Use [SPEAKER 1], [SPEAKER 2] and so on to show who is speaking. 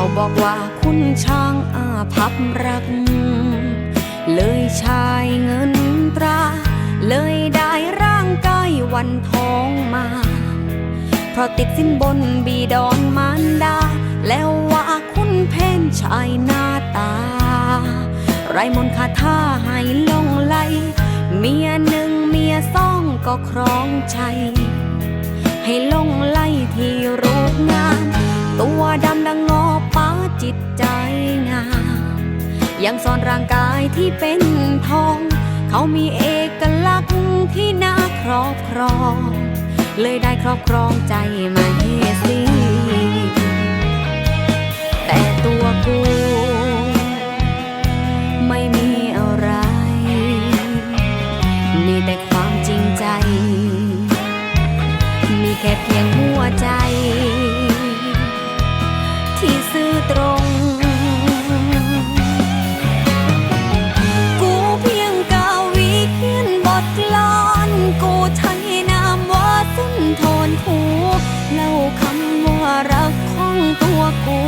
[SPEAKER 1] เขาบอกว่าคุณช่างอาภัพรัก เลยชายเงินตรา เลยได้ร่างกายวันทองมา เพราะติดสินบนบีดอนมารดา แล้วว่าคุณเพนชายหน้าตา ไรมนคาถาให้ลงไหลเมียหนึ่งเมียสองก็ครองใจ ให้ลงไหลที่ร ยังซ่อนร่างกายที่เป็นทอง เขามีเอกลักษณ์ที่น่าครอบครอง เลยได้ครอบครองใจมาเฮสีแต่ตัวกูไม่มีอะไร มีแต่ความจริงใจ มีแค่เพียงหัวใจ หูเล่าคำว่ารักของตัวกู